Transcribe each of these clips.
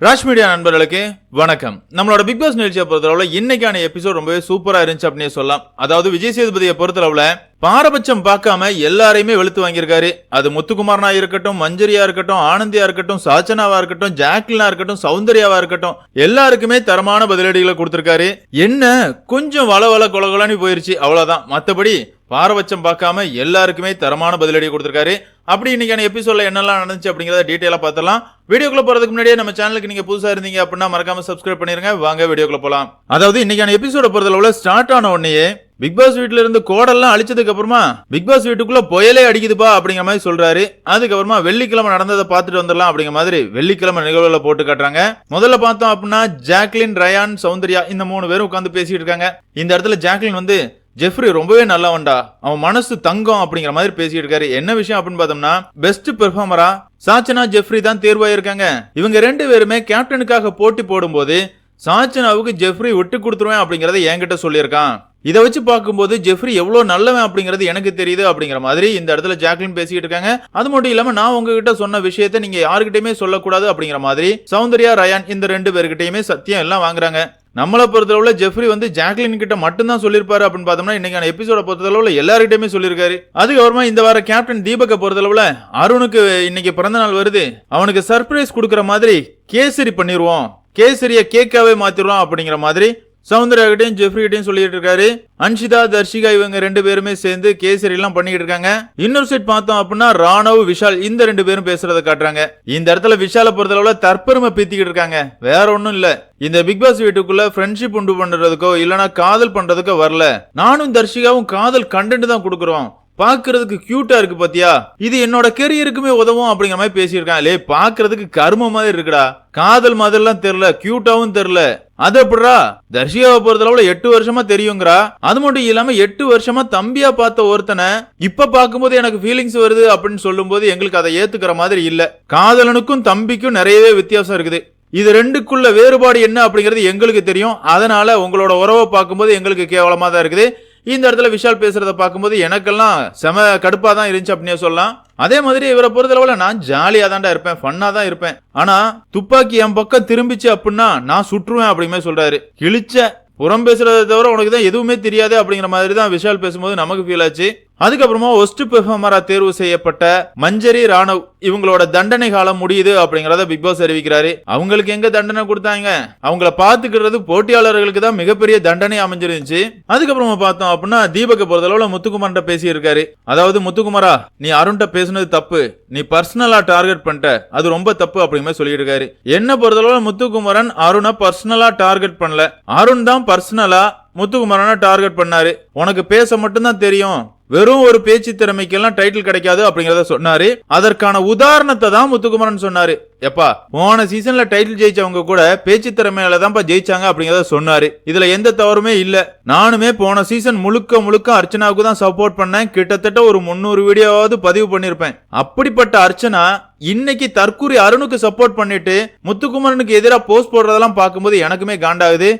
Raj media நண்பர்களுக்கு வணக்கம். நம்மளோட பிக் பாஸ் நிகழ்ச்சியை பொறுத்தளவுல இன்னைக்கான எபிசோட் ரொம்பவே சூப்பரா இருந்துச்சு அப்படின்னு சொல்லலாம். அதாவது விஜய் சேதுபதியை பொறுத்தளவுல பாரபட்சம் பார்க்காம எல்லாரையுமே வெளுத்து வாங்கியிருக்காரு. அது முத்துக்குமாரனா இருக்கட்டும் மஞ்சரியா இருக்கட்டும் ஆனந்தியா இருக்கட்டும் சாச்சனாவா இருக்கட்டும் ஜாக்லினா இருக்கட்டும் சௌந்தர்யாவா இருக்கட்டும் எல்லாருக்குமே தரமான பதிலடிகளை கொடுத்திருக்காரு. என்ன கொஞ்சம் வள வள கொலகொலன்னு போயிருச்சு அவ்வளவுதான். மத்தபடி பாரபட்சம் பார்க்காம எல்லாருக்குமே தரமான பதிலடி கொடுத்துருக்காரு. அப்படி இன்னைக்கான எபிசோட்ல என்னெல்லாம் நடந்துச்சு அப்படிங்கிறத டீட்டெயிலாக பார்த்தலாம் வீடியோக்குள்ள போறதுக்கு முன்னாடியே நம்ம சேனலுக்கு நீங்க புதுசா இருந்தீங்க அப்படின்னா மறக்காம சப்ஸ்கிரைப் பண்ணிருங்க. வாங்க வீடியோக்குள்ள போலாம். அதாவது இன்னைக்கான எபிசோட பொறுத்தளவுல ஸ்டார்ட் ஆன உடனே பிக் பாஸ் வீட்ல இருந்து கோடெல்லாம் அழிச்சதுக்கு அப்புறமா பிக் பாஸ் வீட்டுக்குள்ள புயலே அடிக்குதுப்பா அப்படிங்கிற மாதிரி சொல்றாரு. அதுக்கப்புறமா வெள்ளிக்கிழமை நடந்ததை பார்த்துட்டு வந்துடலாம் அப்படிங்கிற மாதிரி வெள்ளிக்கிழமை நிகழ்வுல போட்டு காட்டுறாங்க. முதல்ல பார்த்தோம் அப்படின்னா ஜாக்லின் ரயான் சௌந்தர்யா இந்த மூணு பேரும் உட்காந்து பேசிட்டு இருக்காங்க. இந்த இடத்துல ஜாக்லின் வந்து ஜெஃப்ரி ரொம்பவே நல்லவன்டா. அவன் மனசு தங்கம் அப்படிங்கிற மாதிரி பேசிட்டு இருக்காரு என்ன விஷயம் அப்படின்னு பார்த்தோம்னா பெஸ்ட் பெர்ஃபார்மரா சாச்சனா ஜெஃப்ரி தான் தேர்வாயிருக்காங்க. இவங்க ரெண்டு பேருமே கேப்டனுக்காக போட்டி போடும்போது சாச்சனாவுக்கு ஜெஃப்ரி விட்டு கொடுத்துருவேன் அப்படிங்கறத என்கிட்ட சொல்லியிருக்கான். இதை வச்சு பார்க்கும்போது ஜெஃப்ரி எவ்வளவு நல்லவன் அப்படிங்கிறது எனக்கு தெரியுது அப்படிங்கிற மாதிரி இந்த இடத்துல ஜாக்லின் பேசிக்கிட்டு இருக்காங்க அது மட்டும் இல்லாம நான் உங்ககிட்ட சொன்ன விஷயத்த நீங்க யாருக்கிட்டயுமே சொல்லக்கூடாது அப்படிங்கிற மாதிரி சௌந்தர்யா ரயான் இந்த ரெண்டு பேர்கிட்டயுமே சத்தியம் எல்லாம் வாங்குறாங்க. நம்மளை பொறுத்தளவுல ஜெஃப்ரி வந்து ஜாக்லின் கிட்ட மட்டும்தான் சொல்லியிருப்பாரு அப்படின்னு பார்த்தோம்னா இன்னைக்கான எபிசோட பொறுத்தளவுல எல்லார்கிட்டயுமே சொல்லியிருக்காரு. அதுக்கப்புறமா இந்த வார கேப்டன் தீபக்கை பொறுத்தளவுல அருணுக்கு இன்னைக்கு பிறந்த நாள் வருது. அவனுக்கு சர்ப்ரைஸ் கொடுக்குற மாதிரி கேசரி பண்ணிடுவோம் கேசரியை கேக்காவே மாத்திடுவோம் அப்படிங்கிற மாதிரி சௌந்தர்யா கிட்டையும் ஜெஃப்ரி கிட்டையும் சொல்லிட்டு இருக்காரு. அன்ஷிதா தர்ஷிகா இவங்க ரெண்டு பேருமே சேர்ந்து கேசரி எல்லாம் பண்ணிக்கிட்டு இருக்காங்க. இன்னொரு சைட் பார்த்தோம் அப்படின்னா ராணவ் விஷால் இந்த ரெண்டு பேரும் பேசுறத காட்டுறாங்க. இந்த இடத்துல விஷால பொறுத்தளவுல தற்பெருமை பீத்திக்கிட்டு இருக்காங்க. வேற ஒண்ணும் இல்ல. இந்த பிக் பாஸ் வீட்டுக்குள்ள ஃப்ரெண்ட்ஷிப் உண்டு பண்றதுக்கோ இல்லனா காதல் பண்றதுக்கோ வரல. நானும் தர்ஷிகாவும் காதல் கண்டென்ட் தான் கொடுக்குறோம். பாக்குறதுக்கு கியூட்டா இருக்கு பாத்தியா? இது என்னோட கெரியருக்குமே உதவும் அப்படிங்கிற மாதிரி பேசியிருக்கான் லே பாக்குறதுக்கு கரும மாதிரி இருக்குடா. காதல் மாதிரிலாம் தெரியல. கியூட்டாவும் தெரியல. அது எப்படிடா தர்ஷிகாவை பொறுத்தளவுல எட்டு வருஷமா தெரியுங்கிறா. அது மட்டும் இல்லாம எட்டு வருஷமா தம்பியா பார்த்த ஒருத்தனை இப்ப பார்க்கும்போது எனக்கு ஃபீலிங்ஸ் வருது அப்படின்னு சொல்லும்போது எங்களுக்கு அதை ஏத்துக்கிற மாதிரி இல்ல. காதலனுக்கும் தம்பிக்கும் நிறையவே வித்தியாசம் இருக்குது. இது ரெண்டுக்குள்ள வேறுபாடு என்ன அப்படிங்கிறது எங்களுக்கு தெரியும். அதனால உங்களோட உறவை பார்க்கும்போது எங்களுக்கு கேவலமா தான் இருக்குது. இந்த இடத்துல விஷால் பேசுறத பார்க்கும்போது எனக்கெல்லாம் செம கடுப்பா தான் இருந்துச்சு அப்படின்னு சொல்லலாம். அதே மாதிரி இவரை பொறுத்தளவுல நான் ஜாலியா தான்டா இருப்பேன் ஃபன்னா தான் இருப்பேன். ஆனா துப்பாக்கி என் பக்கம் திரும்பிச்சு அப்படின்னா நான் சுற்றுவேன் அப்படிங்கிற மாதிரி சொல்றாரு. கிழிச்ச புறம் பேசுறதை தவிர உனக்கு தான் எதுவுமே தெரியாது அப்படிங்கிற மாதிரி தான் விஷால் பேசும்போது நமக்கு ஃபீல் ஆச்சு. அதுக்கப்புறமா ஒஸ்ட் பெர்ஃபார்மரா தேர்வு செய்யப்பட்ட மஞ்சரி ராணவ் இவங்களோட தண்டனை காலம் முடியுது அப்படிங்கறத பிக் பாஸ் அறிவிக்கிறாரு. அவங்களுக்கு எங்க தண்டனை கொடுத்தாங்க? அவங்கள பாத்துக்கிறது போட்டியாளர்களுக்கு தான் மிகப்பெரிய தண்டனை அமைஞ்சிருந்துச்சு. அதுக்கப்புறமா பார்த்தோம் அப்படின்னா தீபக்க பொறுத்தளவுல முத்துக்குமார்ட்ட பேசி இருக்காரு அதாவது முத்துக்குமாரா நீ அருண்கிட்ட பேசுனது தப்பு. நீ பர்சனலா டார்கெட் பண்ணிட்ட. அது ரொம்ப தப்பு அப்படிங்கிற மாதிரி சொல்லிட்டு இருக்காரு என்ன பொறுத்தளவுல முத்துக்குமரன் அருணை பர்சனலா டார்கெட் பண்ணல. அருண் தான் பர்சனலா முத்துக்குமரனை டார்கெட் பண்ணாரு. உனக்கு பேச மட்டும்தான் தெரியும். வெறும் ஒரு பேச்சு திறமைக்கெல்லாம் டைட்டில் கிடைக்காது அப்படிங்கறத சொன்னாரு. அதற்கான உதாரணத்தை தான் முத்துக்குமரன் சொன்னாரு. எப்பா போன சீசன்ல டைட்டில் ஜெயிச்சவங்க கூட பேச்சு திறமையில தான்ப்பா ஜெயிச்சாங்க அப்படிங்கறத சொன்னாரு. இதுல எந்த தவறுமே இல்ல. நானுமே போன சீசன் முழுக்க முழுக்க அர்ச்சனாவுக்கு தான் சப்போர்ட் பண்ணேன். கிட்டத்தட்ட ஒரு முன்னூறு வீடியோவாவது பதிவு பண்ணிருப்பேன். அப்படிப்பட்ட அர்ச்சனா இன்னைக்கு தற்கூரி அருணுக்கு சப்போர்ட் பண்ணிட்டு முத்துக்குமரனுக்கு எதிராக போஸ்ட் போடுறதெல்லாம் பார்க்கும்போது எனக்குமே காண்டாகுது.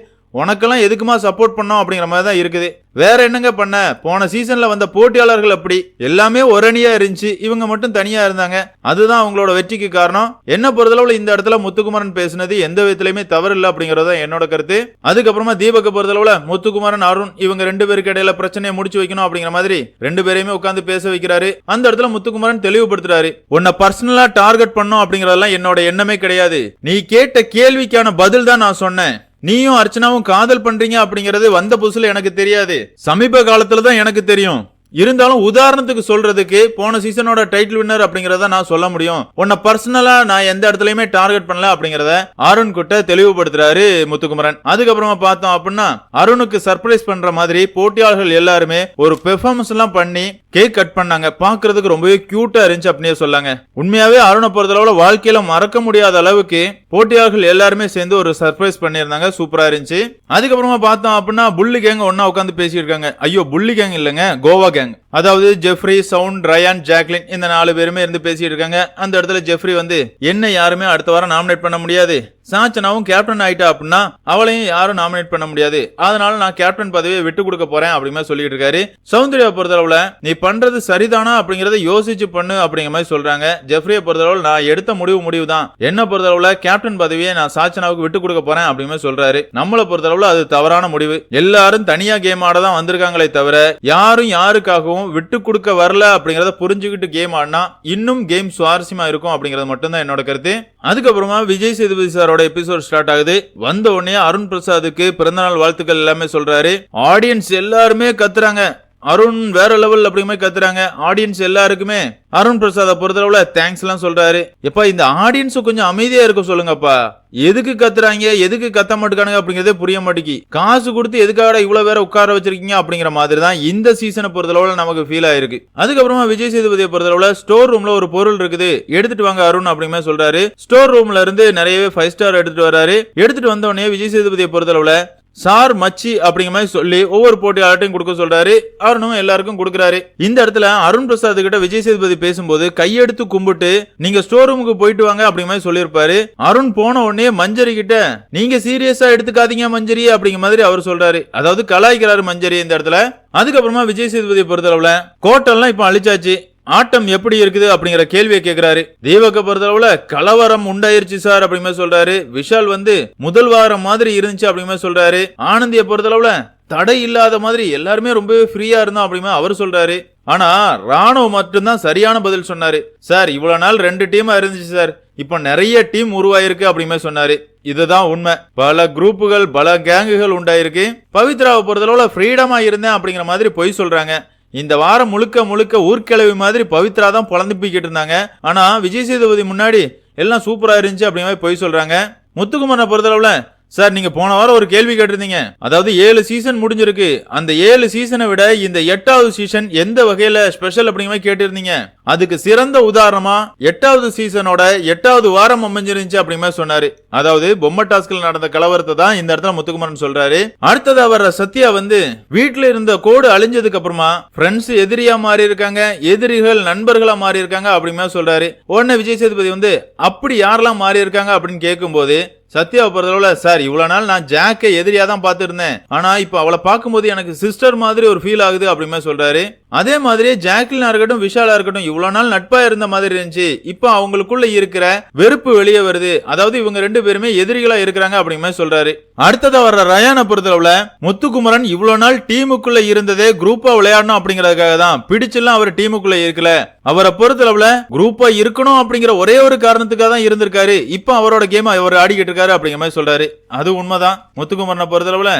உனக்கெல்லாம் எதுக்குமா சப்போர்ட் பண்ணோம் அப்படிங்கிற மாதிரி தான் இருக்குது. வேற என்னங்க பண்ண? போன சீசன்ல வந்த போட்டியாளர்கள் அப்படி. எல்லாமே ஒரணியா இருந்துச்சு. இவங்க மட்டும் தனியா இருந்தாங்க. அதுதான் அவங்களோட வெற்றிக்கு காரணம். என்ன பொறுத்தளவுல இந்த இடத்துல முத்துக்குமரன் பேசினது எந்த விதத்திலயுமே தவறு இல்லை அப்படிங்கறத தான் என்னோட கருத்து. அதுக்கப்புறமா தீபக்க பொறுத்தளவுல முத்துக்குமரன் அருண் இவங்க ரெண்டு பேருக்கு இடையில பிரச்சனையை முடிச்சு வைக்கணும் அப்படிங்கிற மாதிரி ரெண்டு பேரையுமே உட்காந்து பேச வைக்கிறாரு. அந்த இடத்துல முத்துக்குமரன் தெளிவுபடுத்துறாரு. உன்னை பர்சனலா டார்கெட் பண்ணும் அப்படிங்கறதெல்லாம் என்னோட எண்ணமே கிடையாது. நீ கேட்ட கேள்விக்கான பதில் தான் நான் சொன்னேன். நீயும் அர்ச்சனாவும் காதல் பண்றீங்க அப்படிங்கறது வந்த புதுசுல எனக்கு தெரியாது. சமீப காலத்துல தான் எனக்கு தெரியும். இருந்தாலும் உதாரணத்துக்கு சொல்றதுக்கு போன சீசனோட டைட்டில் வின்னர் அப்படிங்கறத நான் சொல்ல முடியும். உன்னை பர்சனலா நான் எந்த இடத்துலயுமே டார்கெட் பண்ணல அப்படிங்கறத அருண் கிட்ட தெளிவுபடுத்துறாரு முத்துக்குமரன். அதுக்கப்புறமா பார்த்தோம் அப்படின்னா அருணுக்கு சர்ப்ரைஸ் பண்ற மாதிரி போட்டியாளர்கள் எல்லாருமே ஒரு பெர்ஃபார்மன்ஸ் எல்லாம் பண்ணி கேக் கட் பண்ணாங்க. பாக்குறதுக்கு ரொம்பவே கியூட்டா இருந்துச்சு அப்படியே சொல்லாங்க. உண்மையாவே அருணை பொறுத்தளவுல வாழ்க்கையில மறக்க முடியாத அளவுக்கு போட்டியாளர்கள் எல்லாருமே சேர்ந்து ஒரு சர்ப்ரைஸ் பண்ணியிருந்தாங்க. சூப்பரா இருந்துச்சு. அதுக்கப்புறமா பார்த்தோம் அப்படின்னா புள்ளி கேங் ஒன்னா உட்காந்து பேசிட்டு இருக்காங்க ஐயோ புள்ளி கேங் இல்லைங்க கோவா கேங் அதாவது ஜெஃப்ரி சவுண்ட் ரயான் ஜாக்லின் இந்த நாலு பேருமே இருந்து பேசிட்டு இருக்காங்க அந்த இடத்துல ஜெஃப்ரி வந்து என்ன யாருமே அடுத்த வாரம் நாமினேட் பண்ண முடியாது. சாச்சனாவும் கேப்டன் ஆயிட்டா அப்படின்னா அவளையும் யாரும் நாமினேட் பண்ண முடியாது. அதனால நான் கேப்டன் பதவியை விட்டு கொடுக்க போறேன் அப்படிங்கிற மாதிரி சொல்லிட்டு இருக்காரு. சௌந்தர்யா பொறுத்தளவுல நீ பண்றது சரிதானா அப்படிங்கறத யோசிச்சு பண்ணு அப்படிங்கிற மாதிரி சொல்றாங்க. ஜெஃப்ரியை பொறுத்தளவுல நான் எடுத்த முடிவு முடிவு தான் என்ன பொறுத்தளவுல கேப்டன் பதவியை நான் சாச்சனாவுக்கு விட்டு கொடுக்க போறேன் அப்படிங்கிற சொல்றாரு. நம்மளை பொறுத்தளவுல அது தவறான முடிவு. எல்லாரும் தனியா கேம் ஆட தான் வந்திருக்காங்களே தவிர யாரும் யாருக்காகவும் விட்டு கொடுக்க வரல அப்படிங்கறத புரிஞ்சுக்கிட்டு கேம் ஆடினா இன்னும் கேம் சுவாரஸ்யமா இருக்கும் அப்படிங்கறது மட்டும்தான் என்னோட கருத்து. அதுக்கப்புறமா விஜய் சேதுபதி சாரோட எபிசோட் ஸ்டார்ட் ஆகுது. வந்த உடனே அருண் பிரசாத்துக்கு பிறந்தநாள் வாழ்த்துக்கள் எல்லாமே சொல்றாரு. ஆடியன்ஸ் எல்லாருமே கத்துறாங்க. அருண் வேற லெவல் அப்படிங்கிற மாதிரி கத்துறாங்க. ஆடியன்ஸ் எல்லாருக்குமே அருண் பிரசாத பொறுத்தளவுல தேங்க்ஸ் எல்லாம் சொல்றாரு. எப்பா இந்த ஆடியன்ஸ் கொஞ்சம் அமைதியா இருக்க சொல்லுங்கப்பா. எதுக்கு கத்துறாங்க எதுக்கு கத்த மாட்டுக்கானுங்க அப்படிங்கறதே புரிய மாட்டேங்கி. காசு கொடுத்து எதுக்காக இவ்வளவு வேற உட்கார வச்சிருக்கீங்க அப்படிங்கிற மாதிரி தான் இந்த சீசனை பொறுத்தளவுல நமக்கு ஃபீல் ஆயிருக்கு. அதுக்கப்புறமா விஜய் சேதுபதியை பொறுத்தளவுல ஸ்டோர் ரூம்ல ஒரு பொருள் இருக்குது. எடுத்துட்டு வாங்க அருண் அப்படிங்கிற சொல்றாரு. ஸ்டோர் ரூம்ல இருந்து நிறையவே ஃபைவ் ஸ்டார் எடுத்துட்டு வராரு எடுத்துட்டு வந்த உடனே விஜய் சேதுபதியை பொறுத்தளவுல சார் மச்சி அப்படிங்கிற மாதிரி சொல்லி ஒவ்வொரு போட்டியாளர்ட்டையும் கொடுக்க சொல்றாரு. அருணும் எல்லாருக்கும் கொடுக்குறாரு. இந்த இடத்துல அருண் பிரசாத் கிட்ட விஜய் சேதுபதி பேசும்போது கையெடுத்து கும்பிட்டு நீங்க ஸ்டோர் ரூமுக்கு போயிட்டு வாங்க அப்படிங்கிற மாதிரி சொல்லியிருப்பாரு. அருண் போன உடனே மஞ்சரி கிட்ட நீங்க சீரியஸா எடுத்துக்காதீங்க மஞ்சரி அப்படிங்கிற மாதிரி அவர் சொல்றாரு. அதாவது கலாய்க்கிறாரு மஞ்சரி இந்த இடத்துல. அதுக்கப்புறமா விஜய் சேதுபதியை பொறுத்தளவுல கோட்டெல்லாம் இப்ப அழிச்சாச்சு. ஆட்டம் எப்படி இருக்குது அப்படிங்கிற கேள்வியை கேட்கிறாரு தீபக்க பொறுத்தளவுல கலவரம் உண்டாயிருச்சு சார் அப்படிமே சொல்றாரு. விஷால் வந்து முதல் வாரம் மாதிரி இருந்துச்சு அப்படிமே சொல்றாரு. ஆனந்திய பொறுத்தளவுல தடை இல்லாத மாதிரி எல்லாருமே ரொம்ப ஃப்ரீயா இருந்தோம் அப்படிமே அவர் சொல்றாரு. ஆனா ராணுவம் மட்டும்தான் சரியான பதில் சொன்னாரு. சார் இவ்வளவு நாள் ரெண்டு டீமா இருந்துச்சு சார். இப்ப நிறைய டீம் உருவாயிருக்கு அப்படிமே சொன்னாரு. இதுதான் உண்மை. பல குரூப்புகள் பல கேங்குகள் உண்டாயிருக்கு. பவித்ராவை பொறுத்தளவுல ஃப்ரீடமா இருந்தேன் அப்படிங்கிற மாதிரி பொய் சொல்றாங்க. இந்த வாரம் முழுக்க முழுக்க ஊர்க்கிழவி மாதிரி பவித்ரா தான் பொழந்து போய்கிட்டு இருந்தாங்க. ஆனா விஜய் சேதுபதி முன்னாடி எல்லாம் சூப்பரா இருந்துச்சு அப்படிங்கிற மாதிரி பொய் சொல்றாங்க. முத்துக்குமரனை பொறுத்தளவுல சார் நீங்க போன வாரம் ஒரு கேள்வி கேட்டிருந்தீங்க. அதாவது ஏழு சீசன் முடிஞ்சிருக்கு. அந்த ஏழு சீசனை விட இந்த எட்டாவது சீசன் எந்த வகையில ஸ்பெஷல் அப்படிங்கிற மாதிரி கேட்டிருந்தீங்க. அதுக்கு சிறந்த உதாரணமா எட்டாவது சீசனோட எட்டாவது வாரம் அமைஞ்சிருந்துச்சு அப்படிங்கிற சொன்னாரு. அதாவது பொம்மை டாஸ்கில் நடந்த கலவரத்தை தான் இந்த இடத்துல முத்துக்குமரன் சொல்றாரு. அடுத்ததா வர்ற சத்யா வந்து வீட்டுல இருந்த கோடு அழிஞ்சதுக்கு அப்புறமா ஃப்ரெண்ட்ஸ் எதிரியா மாறி இருக்காங்க எதிரிகள் நண்பர்களா மாறி இருக்காங்க அப்படிங்கிற சொல்றாரு. உடனே விஜய் சேதுபதி வந்து அப்படி யாரெல்லாம் மாறி இருக்காங்க அப்படின்னு கேட்கும்போது சத்யாவை பொறுத்தளவுல சார் இவ்வளவு நாள் நான் ஜாக்கை எதிரியா தான் பார்த்துருந்தேன். ஆனா இப்ப அவளை பார்க்கும்போது எனக்கு சிஸ்டர் மாதிரி ஒரு ஃபீல் ஆகுது அப்படிமே சொல்றாரு. அதே மாதிரி ஜாக்லினா இருக்கட்டும் விஷாலா இருக்கட்டும் இவ்வளவு நாள் நட்பா இருந்த மாதிரி இருந்துச்சு. இப்போ அவங்களுக்குள்ள இருக்கிற வெறுப்பு வெளியே வருது. அதாவது இவங்க ரெண்டு பேருமே எதிரிகளா இருக்கிறாங்க அப்படிங்கிற மாதிரி சொல்றாரு. அடுத்ததா வர்ற ரயானை பொறுத்தளவுல முத்துக்குமரன் இவ்வளவு நாள் டீமுக்குள்ள இருந்ததே குரூப்பா விளையாடணும் அப்படிங்கறதுக்காக தான். பிடிச்செல்லாம் அவர் டீமுக்குள்ள இருக்கல. அவரை பொறுத்தளவுல குரூப்பா இருக்கணும் அப்படிங்கிற ஒரே ஒரு காரணத்துக்காக தான் இருந்திருக்காரு. இப்போ அவரோட கேம் அவர் ஆடிக்கிட்டு இருக்காரு அப்படிங்கிற மாதிரி சொல்றாரு. அது உண்மைதான். முத்துக்குமரனை பொறுத்தளவுல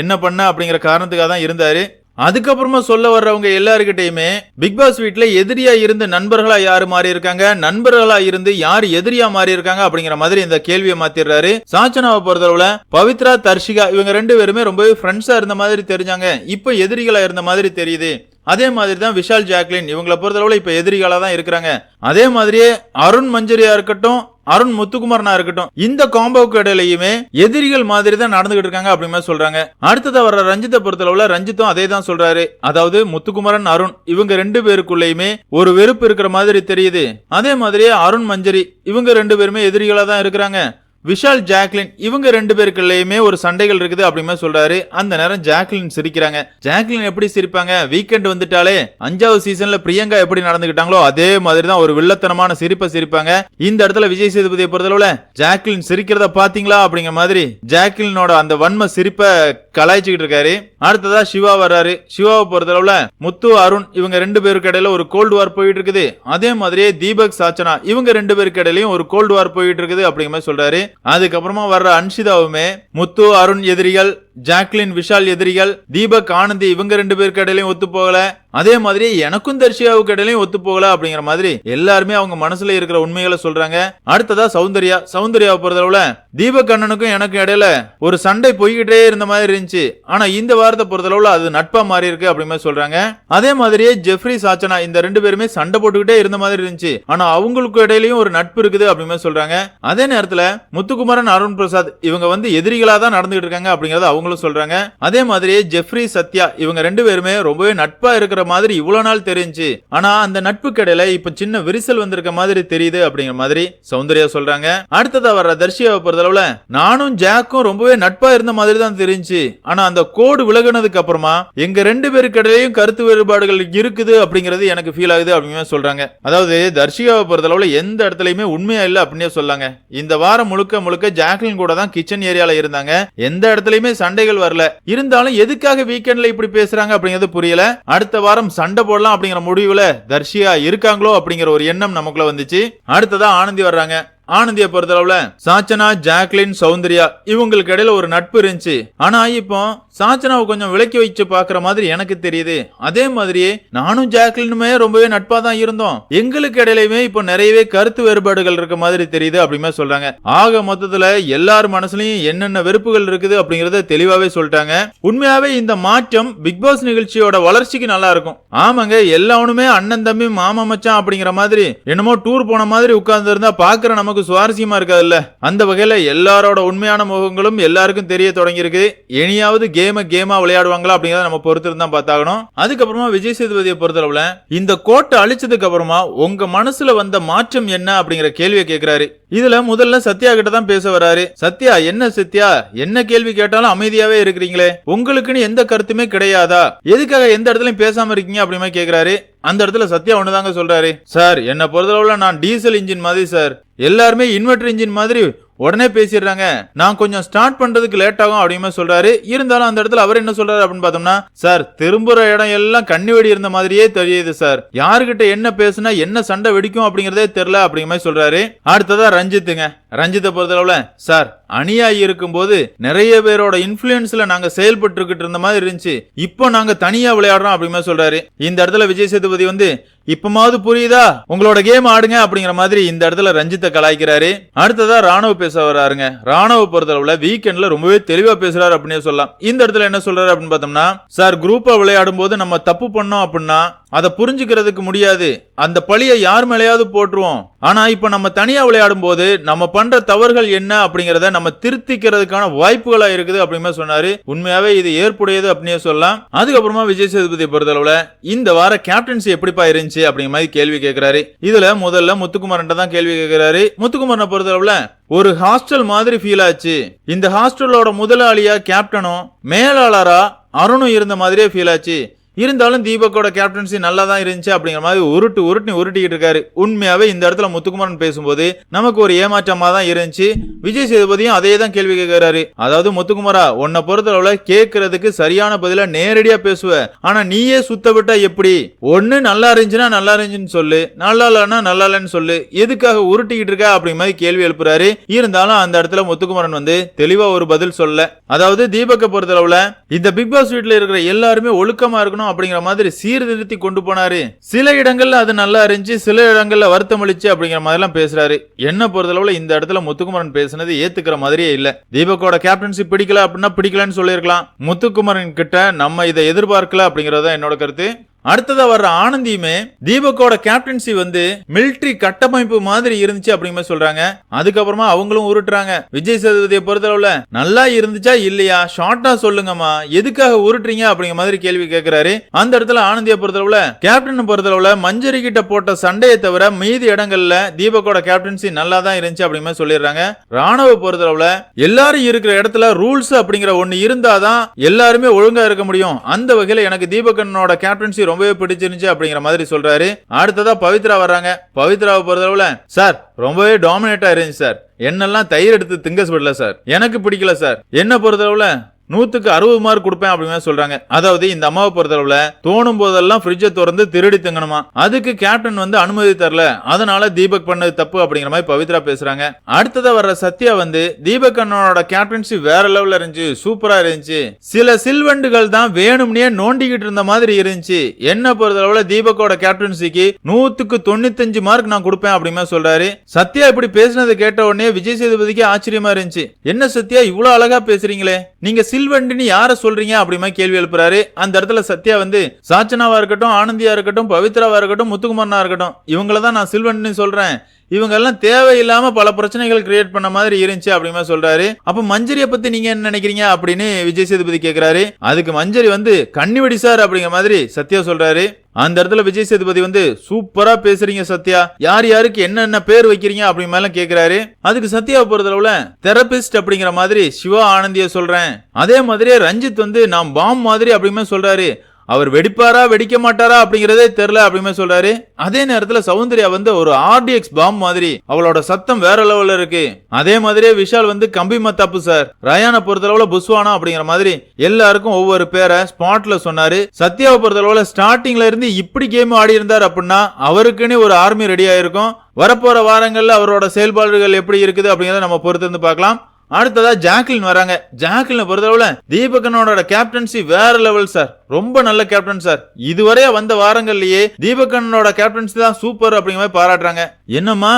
என்ன பண்ண அப்படிங்கிற காரணத்துக்காக தான் இருந்தாரு. அதுக்கப்புறமா சொல்ல வர்றவங்க எல்லாருக்கிட்டையுமே பிக் பாஸ் வீட்ல எதிரியா இருந்து நண்பர்களா யாரு மாறி இருக்காங்க நண்பர்களா இருந்து யார் எதிரியா மாறி இருக்காங்க அப்படிங்கிற மாதிரி இந்த கேள்வியை மாத்திடுறாரு சாச்சனாவை பொறுத்தளவுல பவித்ரா தர்ஷிகா இவங்க ரெண்டு பேருமே ரொம்பவே ஃப்ரெண்ட்ஸா இருந்த மாதிரி தெரிஞ்சாங்க. இப்போ எதிரிகளா இருந்த மாதிரி தெரியுது. அதே மாதிரி தான் விஷால் ஜாக்லின் இவங்களை பொறுத்தளவுல இப்ப எதிரிகளா தான் இருக்கிறாங்க. அதே மாதிரியே அருண் மஞ்சரியா இருக்கட்டும் அருண் முத்துக்குமார்னா இருக்கட்டும் இந்த காம்போவுக்கு இடையிலையுமே எதிரிகள் மாதிரி தான் நடந்துகிட்டு இருக்காங்க அப்படின்னு சொல்றாங்க. அடுத்ததா வர்ற ரஞ்சித்தை பொறுத்தளவுல ரஞ்சித்தும் அதே தான் சொல்றாரு. அதாவது முத்துக்குமரன் அருண் இவங்க ரெண்டு பேருக்குள்ளயுமே ஒரு வெறுப்பு இருக்கிற மாதிரி தெரியுது. அதே மாதிரியே அருண் மஞ்சரி இவங்க ரெண்டு பேருமே எதிரிகளா தான் இருக்கிறாங்க. விஷால் ஜாக்லின் இவங்க ரெண்டு பேருக்குள்ளேயுமே ஒரு சண்டைகள் இருக்குது அப்படிமே சொல்றாரு. அந்த நேரம் ஜாக்லின் சிரிக்கிறாங்க. ஜாக்லின் எப்படி சிரிப்பாங்க? வீக்கெண்ட் வந்துட்டாலே அஞ்சாவது சீசன்ல பிரியங்கா எப்படி நடந்துகிட்டாங்களோ அதே மாதிரி தான் ஒரு வில்லத்தனமான சிரிப்பை சிரிப்பாங்க. இந்த இடத்துல விஜய் சேதுபதியை பொறுத்தளவுல ஜாக்லின் சிரிக்கிறத பாத்தீங்களா அப்படிங்கிற மாதிரி ஜாக்லினோட அந்த வன்ம சிரிப்பை கலாய்ச்சிக்கிட்டு இருக்காரு. அடுத்ததா சிவா வர்றாரு. சிவாவை பொறுத்தளவுல முத்து அருண் இவங்க ரெண்டு பேருக்கு இடையில ஒரு கோல்டு வார் போயிட்டு இருக்குது. அதே மாதிரியே தீபக் சாச்சனா இவங்க ரெண்டு பேருக்கு இடையிலயும் ஒரு கோல்டு வார் போயிட்டு இருக்குது அப்படிங்கிற மாதிரி சொல்றாரு. அதுக்கப்புறமா வர்ற அன்ஷிதாவுமே முத்து அருண் எதிரிகள் ஜாக்லின் விஷால் எதிரிகள் தீபக் ஆனந்தி இவங்க ரெண்டு பேருக்கு இடையிலயும் ஒத்து போகல. அதே மாதிரி எனக்கும் தர்ஷியாவுக்கு இடையிலையும் ஒத்து போகல அப்படிங்கிற மாதிரி எல்லாருமே அவங்க மனசுல இருக்கிற உண்மைகளை சொல்றாங்க. அடுத்ததா சௌந்தர்யா. சௌந்தர்யாவை பொறுத்தளவுல தீபக் அண்ணனுக்கும் எனக்கும் இடையில ஒரு சண்டை போய்கிட்டே இருந்த மாதிரி இருந்துச்சு. ஆனா இந்த வாரத்தை பொறுத்தளவுல அது நட்பா மாறி இருக்கு அப்படிங்கிற சொல்றாங்க. அதே மாதிரியே ஜெஃப்ரி சாச்சனா இந்த ரெண்டு பேருமே சண்டை போட்டுக்கிட்டே இருந்த மாதிரி இருந்துச்சு. ஆனா அவங்களுக்கு இடையிலயும் ஒரு நட்பு இருக்குது அப்படிங்கிற சொல்றாங்க. அதே நேரத்துல முத்துக்குமரன் அருண் பிரசாத் இவங்க வந்து எதிரிகளா தான் நடந்துகிட்டு இருக்காங்க அப்படிங்கறத அவங்களும் சொல்றாங்க. அதே மாதிரியே ஜெஃப்ரி சத்யா இவங்க ரெண்டு பேருமே ரொம்பவே நட்பா இருக்கிற மாதிரி இவ்வளோ நாள் தெரிஞ்சு ஆனால் அந்த நட்பு கடையில் இப்போ சின்ன விரிசல் வந்திருக்க மாதிரி தெரியுது அப்படிங்கிற மாதிரி சௌந்தர்யா சொல்றாங்க. அடுத்ததா வர்ற தர்ஷியாவை பொறுத்தளவுல நானும் ஜாக்கும் ரொம்பவே நட்பா இருந்த மாதிரி தான் தெரிஞ்சு ஆனா அந்த கோடு விலகுனதுக்கு அப்புறமா எங்க ரெண்டு பேருக்கு இடையிலயும் கருத்து வேறுபாடுகள் இருக்குது அப்படிங்கிறது எனக்கு ஃபீல் ஆகுது அப்படின்னு சொல்றாங்க. அதாவது தர்ஷிகாவை பொறுத்தளவுல எந்த இடத்துலயுமே உண்மையா இல்லை அப்படின்னே சொல்லாங்க. இந்த வாரம் முழுக்க முழுக்க ஜாக்லின் கூட தான் கிச்சன் ஏரியால இருந்தாங்க. எந்த இடத்துலயுமே சண்டைகள் வரல. இருந்தாலும் எதுக்காக வீக்கெண்ட்ல இப்படி பேசுறாங்க அப்படிங்கிறது புரியல. அடுத்த வாரம் சண்டை போடலாம் அப்படிங்கிற முடிவுல தர்ஷியா இருக்காங்களோ அப்படிங்கிற ஒரு எண்ணம் நமக்குள்ள வந்துச்சு. அடுத்ததா ஆனந்தி வர்றாங்க. ஆனந்திய பொறுத்தளவுல சாச்சனா ஜாக்லின் சௌந்தர்யா இவங்களுக்கு இடையில ஒரு நட்பு இருந்துச்சு. ஆனா இப்போ சாச்சனாவை கொஞ்சம் விலக்கி வச்சு பாக்குற மாதிரி எனக்கு தெரியுது. அதே மாதிரியே நானும் ஜாக்லினுமே ரொம்பவே நட்பா தான் இருந்தோம். எங்களுக்கு இடையிலயுமே இப்போ நிறையவே கருத்து வேறுபாடுகள் இருக்க மாதிரி தெரியுது அப்படிமே சொல்றாங்க. ஆக மொத்தத்துல எல்லார் மனசுலயும் என்னென்ன வெறுப்புகள் இருக்குது அப்படிங்கறத தெளிவாவே சொல்லிட்டாங்க. உண்மையாவே இந்த மாற்றம் பிக் பாஸ் நிகழ்ச்சியோட வளர்ச்சிக்கு நல்லா இருக்கும். ஆமாங்க எல்லாவனுமே அண்ணன் தம்பி மாமா மச்சான் அப்படிங்கிற மாதிரி என்னமோ டூர் போன மாதிரி உட்கார்ந்து இருந்தா பாக்குற நமக்கு சுவாரஸ்யமா இருக்காதுல்ல? அந்த வகையில எல்லாரோட உண்மையான முகங்களும் எல்லாருக்கும் தெரிய தொடங்கியிருக்கு. இனியாவது கேம் கேமா விளையாடுவாங்களா அப்படிங்கறத நம்ம பொறுத்து தான் பார்த்தாகணும். அதுக்கப்புறமா விஜய் சேதுபதியை பொறுத்தளவுல இந்த கோட்டை அழிச்சதுக்கு அப்புறமா உங்க மனசுல வந்த மாற்றம் என்ன அப்படிங்கிற கேள்வியை கேட்கிறாரு இதுல முதல்ல சத்யா கிட்ட தான் பேச வராரு. சத்யா என்ன சத்யா? என்ன கேள்வி கேட்டாலும் அமைதியாவே இருக்கிறீங்களே? உங்களுக்குன்னு எந்த கருத்துமே கிடையாதா? எதுக்காக எந்த இடத்துலயும் பேசாம இருக்கீங்க அப்படிமே கேக்குறாரு. அந்த இடத்துல சத்யா ஒண்ணுதாங்க சொல்றாரு. சார் என்ன பொறுத்தளவுல நான் டீசல் இன்ஜின் மாதிரி சார். எல்லாருமே இன்வெர்டர் இன்ஜின் மாதிரி உடனே பேசிடுறாங்க. நான் கொஞ்சம் ஸ்டார்ட் பண்றதுக்கு லேட் ஆகும் அப்படின்னு சொல்றாரு. இருந்தாலும் அந்த இடத்துல அவர் என்ன சொல்றாரு அப்படின்னு பார்த்தோம்னா சார் திரும்புற இடம் எல்லாம் கண்ணி வெடி இருந்த மாதிரியே தெரியுது சார். யாருகிட்ட என்ன பேசுனா என்ன சண்டை வெடிக்கும் அப்படிங்கறதே தெரியல அப்படிங்கிற மாதிரி சொல்றாரு. அடுத்ததா ரஞ்சித்துங்க. ரஞ்சித்தை பொறுத்தளவுல சார் அணியாகி இருக்கும்போது நிறைய பேரோட இன்ஃபுளுன்ஸ்ல நாங்க செயல்பட்டு இருந்த மாதிரி இருந்துச்சு. இப்போ நாங்க தனியா விளையாடுறோம் அப்படிங்கிற மாதிரி சொல்றாரு. இந்த இடத்துல விஜய் சேதுபதி வந்து இப்பமாவது புரியுதா? உங்களோட கேம் ஆடுங்க அப்படிங்கிற மாதிரி இந்த இடத்துல ரஞ்சித்தை கலாய்க்கிறாரு. அடுத்ததா ராணுவ பேச வராருங்க ராணுவ பொறுத்தளவுல வீக்கெண்ட்ல ரொம்பவே தெளிவா பேசுறாரு அப்படின்னு சொல்லலாம். இந்த இடத்துல என்ன சொல்றாரு அப்படின்னு பார்த்தோம்னா சார் குரூப்பா விளையாடும் போது நம்ம தப்பு பண்ணோம் அப்படின்னா அதை புரிஞ்சுக்கிறதுக்கு முடியாது. அந்த பழியை யார் மேலேயாவது போட்டுருவோம். ஆனா இப்ப நம்ம தனியா விளையாடும் போது நம்ம பண்ற தவறுகள் என்ன அப்படிங்கறத நம்ம திருத்திக்கிறதுக்கான வாய்ப்புகளா இருக்குது அப்படின்னு சொன்னாரு. உண்மையாவே இது ஏற்புடையது அப்படின்னே சொல்லலாம். அதுக்கப்புறமா விஜய் சேதுபதி பொறுத்தளவுல இந்த வார கேப்டன்சி எப்படிப்பா இருந்துச்சு அப்படிங்கிற மாதிரி கேள்வி கேட்கிறாரு இதுல முதல்ல முத்துக்குமார்கிட்ட தான் கேள்வி கேட்கிறாரு முத்துக்குமாரனை பொறுத்தளவுல ஒரு ஹாஸ்டல் மாதிரி ஃபீல் ஆச்சு. இந்த ஹாஸ்டலோட முதலாளியா கேப்டனும் மேலாளரா அருணும் இருந்த மாதிரியே ஃபீல் ஆச்சு. இருந்தாலும் தீபக்கோட கேப்டன்சி நல்லா தான் இருந்துச்சு அப்படிங்கிற மாதிரி உருட்டு உருட்டு உருட்டிக்கிட்டு இருக்காரு. உண்மையாவே இந்த இடத்துல முத்துக்குமரன் பேசும்போது நமக்கு ஒரு ஏமாற்றமா தான் இருந்துச்சு. விஜய் சேதுபதியும் அதே தான் கேள்வி கேட்கிறாரு. அதாவது முத்துக்குமாரா உன்னை பொறுத்தளவுல கேட்கறதுக்கு சரியான பதில நேரடியா பேசுவ. ஆனா நீயே சுத்த விட்டா எப்படி? ஒன்னு நல்லா இருந்துச்சுன்னா நல்லா இருந்துச்சுன்னு சொல்லு. நல்லா இல்லைன்னா நல்லா இல்லைன்னு சொல்லு. எதுக்காக உருட்டிக்கிட்டு இருக்க அப்படிங்கிற மாதிரி கேள்வி எழுப்புறாரு. இருந்தாலும் அந்த இடத்துல முத்துக்குமரன் வந்து தெளிவா ஒரு பதில் சொல்ல. அதாவது தீபக்கை பொறுத்தளவுல இந்த பிக் பாஸ் வீட்டுல இருக்கிற எல்லாருமே ஒழுக்கமா இருக்கணும் அப்படிங்கிற மாதிரி சீர்திருத்தி கொண்டு போனாரு. சில இடங்கள்ல அது நல்லா இருந்துச்சு சில இடங்கள்ல வருத்தம் அளிச்சு அப்படிங்கிற மாதிரி எல்லாம் பேசுறாரு. என்ன பொறுத்தளவுல இந்த இடத்துல முத்துக்குமரன் பேசுனது ஏத்துக்கிற மாதிரியே இல்ல. தீபக்கோட கேப்டன்சி பிடிக்கல அப்படின்னா பிடிக்கலன்னு சொல்லியிருக்கலாம். முத்துக்குமரன் கிட்ட நம்ம இதை எதிர்பார்க்கல அப்படிங்கறத என்னோட கருத்து. அடுத்ததா வர்ற ஆனந்தியுமே தீபக்கோட கேப்டன்சி வந்து மிலிட்டரி கட்டமைப்பு மாதிரி இருந்துச்சு அப்படிங்கிற சொல்றாங்க. அதுக்கப்புறமா அவங்களும் உருட்டுறாங்க. விஜய் சேதுபதியை பொறுத்தளவுல நல்லா இருந்துச்சா இல்லையா? ஷார்ட்டா சொல்லுங்கம்மா. எதுக்காக உருட்டுறீங்க அப்படிங்கிற மாதிரி கேள்வி கேட்கிறாரு அந்த இடத்துல ஆனந்தியை பொறுத்தளவுல கேப்டன் பொறுத்தளவுல மஞ்சரி கிட்ட போட்ட சண்டையை தவிர மீதி இடங்கள்ல தீபக்கோட கேப்டன்சி நல்லா தான் இருந்துச்சு அப்படிங்கிற சொல்லிடுறாங்க. ராணுவ பொறுத்தளவுல எல்லாரும் இருக்கிற இடத்துல ரூல்ஸ் அப்படிங்கிற ஒண்ணு இருந்தாதான் எல்லாருமே ஒழுங்கா இருக்க முடியும். அந்த வகையில எனக்கு தீபகனோட கேப்டன்சி ரொம்பவே பிடிச்சிருந்துச்சு அப்படிங்கிற மாதிரி சொல்றாரு. அடுத்ததா பவித்ரா வர்றாங்க. பவித்ராவை பொறுத்தளவுல சார் ரொம்பவே டாமினேட்டா இருந்துச்சு சார். என்னெல்லாம் தயிர் எடுத்து திங்க விடல சார். எனக்கு பிடிக்கல சார். என்ன பொறுத்தளவுல நூற்றுக்கு அறுபது மார்க் கொடுப்பேன் அப்படின்னு சொல்றாங்க. அதாவது இந்த அம்மாவை பொறுத்தளவில் தோணும் போதெல்லாம் ஃப்ரிட்ஜை திறந்து திருடி தங்கணுமா? அதுக்கு கேப்டன் வந்து அனுமதி தரல. அதனால தீபக் பண்ணது தப்பு அப்படிங்கிற மாதிரி பவித்ரா பேசுறாங்க. அடுத்ததாக வர்ற சத்யா வந்து தீபக் அண்ணனோட கேப்டன்சி வேற லெவலில் இருந்துச்சு சூப்பராக இருந்துச்சு. சில சில்வண்டுகள் தான் வேணும்னே நோண்டிக்கிட்டு இருந்த மாதிரி இருந்துச்சு. என்ன பொறுத்தளவில் தீபக்கோட கேப்டன்சிக்கு நூற்றுக்கு தொண்ணூத்தஞ்சு மார்க் நான் கொடுப்பேன் அப்படின்னு சொல்றாரு. சத்யா இப்படி பேசினதை கேட்ட உடனே விஜய் சேதுபதிக்கு ஆச்சரியமா இருந்துச்சு. என்ன சத்யா இவ்வளவு அழகா பேசுறீங்களே. நீங்க சில்வண்டின்னு யாரை சொல்றீங்க அப்படிமா கேள்வி எழுப்புறாரு. அந்த இடத்துல சத்யா வந்து சாச்சனாவா இருக்கட்டும் ஆனந்தியா இருக்கட்டும் பவித்ராவா இருக்கட்டும் முத்துக்குமரனா இருக்கட்டும் இவங்கள தான் நான் சில்வண்டின்னு சொல்றேன். இவங்கெல்லாம் தேவையில்லாம பல பிரச்சனைகள் கிரியேட் பண்ண மாதிரி இருந்துச்சு அப்படிங்கிற சொல்றாரு. அப்ப மஞ்சரிய பத்தி நீங்க என்ன நினைக்கிறீங்க அப்படின்னு விஜய் சேதுபதி கேக்குறாரு. அதுக்கு மஞ்சரி வந்து கண்ணிவடி சார் அப்படிங்கிற மாதிரி சத்யா சொல்றாரு. அந்த இடத்துல விஜய் சேதுபதி வந்து சூப்பரா பேசுறீங்க சத்யா. யார் யாருக்கு என்னென்ன பேர் வைக்கிறீங்க? அப்படிங்கிற மாதிரி கேக்குறாரு. அதுக்கு சத்யாவை பொறுத்தளவுல தெரபிஸ்ட் அப்படிங்கிற மாதிரி சிவா ஆனந்திய சொல்றேன். அதே மாதிரியே ரஞ்சித் வந்து நான் பாம் மாதிரி அப்படிமே சொல்றாரு. அவர் வெடிப்பாரா வெடிக்க மாட்டாரா அப்படிங்கிறதே தெரியல அப்படிமே சொல்றாரு. அதே நேரத்துல சௌந்தர்யா வந்து ஒரு ஆர்டிஎக்ஸ் பாம் மாதிரி அவளோட சத்தம் வேற லெவல்ல இருக்கு. அதே மாதிரியே விஷால் வந்து கம்பி மத்தாப்பு சார் ரயானை பொறுத்தளவுல புஸ்வானா அப்படிங்கிற மாதிரி எல்லாருக்கும் ஒவ்வொரு பேரை ஸ்பாட்ல சொன்னாரு. சத்யாவை பொறுத்தளவுல ஸ்டார்டிங்ல இருந்து இப்படி கேம் ஆடி இருந்தார் அப்படின்னா அவருக்குன்னு ஒரு ஆர்மி ரெடி ஆயிருக்கும். வரப்போற வாரங்கள்ல அவரோட செயல்பாடுகள் எப்படி இருக்குது அப்படிங்கறத நம்ம பொறுத்து வந்து பார்க்கலாம். அடுத்ததா ஜாக்லின் வராங்க. ஜாக்லின் பொறுத்தளவுல தீபகனோட கேப்டன்சி வேற லெவல் சார் ரொம்ப நல்ல கேப்டன் சார் இதுவரையா வந்த வாரங்கள்லயே தீபகனோட கேப்டன்சி தான் சூப்பர் அப்படிங்கிற மாதிரி பாராட்டுறாங்க. என்னம்மா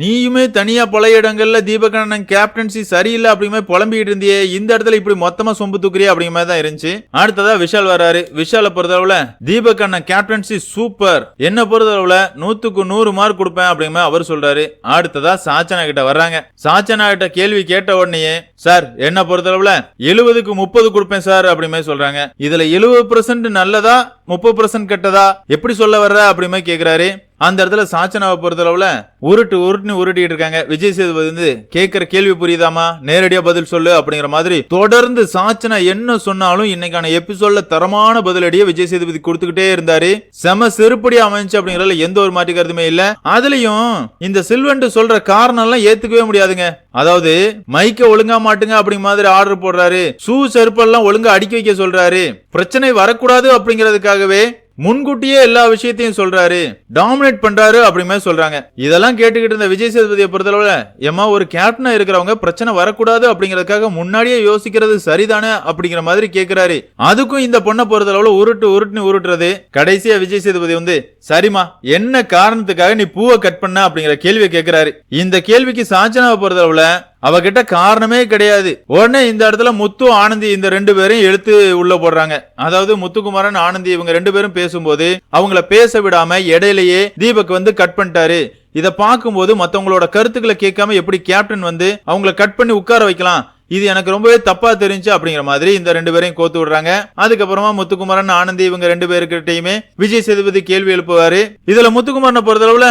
நீயுமே தனியா பல இடங்கள்ல தீபகண்ணன் கேப்டன்சி சரியில்லை அப்படிங்கிற மாதிரி புலம்பிக்கிட்டு இருந்தியே. இந்த இடத்துல இப்படி மொத்தமா சொம்பு தூக்குறியா அப்படிங்கிற மாதிரி தான் இருந்துச்சு. அடுத்ததா விஷால் வராரு. விஷால பொறுத்தளவுல தீபகண்ணன் கேப்டன்சி சூப்பர் என்ன பொறுத்தளவுல நூத்துக்கு நூறு மார்க் கொடுப்பேன் அப்படிங்கிற மாதிரி அவர் சொல்றாரு. அடுத்ததா சாச்சனா கிட்ட வர்றாங்க. சாச்சனா கிட்ட கேள்வி கேட்ட உடனே பண்ணியே சார் என்ன பொறுத்தளவுல எழுபதுக்கு முப்பது கொடுப்பேன் சார் அப்படிமே சொல்றாங்க. இதுல எழுபது பர்சன்ட் நல்லதா முப்பது பர்சன்ட் கெட்டதா? எப்படி சொல்ல வர்ற அப்படிமே கேக்குறாரு. அந்த இடத்துல சாச்சனாவை பொறுத்தளவுல உருட்டு உருட்டுன்னு உருட்டிட்டு இருக்காங்க. விஜய் சேதுபதி வந்து கேட்கிற கேள்வி புரியுதாமா? நேரடியா பதில் சொல்லு அப்படிங்கிற மாதிரி தொடர்ந்து சாச்சனா என்ன சொன்னாலும் இன்னைக்கான எபிசோட்ல தரமான பதிலடியை விஜய் சேதுபதி கொடுத்துக்கிட்டே இருந்தாரு. செம செருப்படியா அமைஞ்சு அப்படிங்கறதுல எந்த ஒரு மாற்று கருத்துமே இல்ல. அதுலயும் இந்த சில்வன்ட் சொல்ற காரணம் எல்லாம் ஏத்துக்கவே முடியாதுங்க. அதாவது மைக்க ஒழுங்கா மாட்டுங்க அப்படிங்க மாதிரி ஆர்டர் போடுறாரு. ஷூ செருப்பெல்லாம் ஒழுங்கா அடுக்கி வைக்க சொல்றாரு. பிரச்சனை வரக்கூடாது அப்படிங்கிறதுக்காகவே முன்கூட்டியே எல்லா விஷயத்தையும் சொல்றாரு. டாமினேட் பண்றாரு அப்படி சொல்றாங்க. இதெல்லாம் கேட்டுக்கிட்டு இருந்த விஜய் சேதுபதியை பொறுத்தளவுல ஏமா ஒரு கேப்டனா இருக்கிறவங்க பிரச்சனை வரக்கூடாது அப்படிங்கறதுக்காக முன்னாடியே யோசிக்கிறது சரிதானே? அப்படிங்கிற மாதிரி கேக்குறாரு. அதுக்கும் இந்த பொண்ணை பொறுத்தளவுல உருட்டு உருட்டுன்னு உருட்டுறது. கடைசியா விஜய் சேதுபதி வந்து சரிம்மா என்ன காரணத்துக்காக நீ பூவை கட் பண்ண? அப்படிங்கிற கேள்வியை கேக்குறாரு. இந்த கேள்விக்கு சாஞ்சனாவை பொறுத்தளவுல அவகிட்ட காரணமே கிடையாது. உடனே இந்த இடத்துல முத்து ஆனந்தி இந்த ரெண்டு பேரையும் எழுத்து உள்ள போடுறாங்க. அதாவது முத்துக்குமாரன் ஆனந்தி இவங்க ரெண்டு பேரும் பேசும்போது அவங்கள பேச விடாம இடையிலேயே தீபக் வந்து கட் பண்ணிட்டாரு. இதை பார்க்கும்போது மற்றவங்களோட கருத்துக்களை கேட்காம எப்படி கேப்டன் வந்து அவங்கள கட் பண்ணி உட்கார வைக்கலாம்? இது எனக்கு ரொம்பவே தப்பா தெரிஞ்சு அப்படிங்கிற மாதிரி இந்த ரெண்டு பேரையும் கோத்து விடுறாங்க. அதுக்கப்புறமா முத்துக்குமாரன் ஆனந்தி இவங்க ரெண்டு பேருக்கிட்டையுமே விஜய் சேதுபதி கேள்வி எழுப்புவாரு. இதுல முத்துக்குமாரனை பொறுத்தளவுல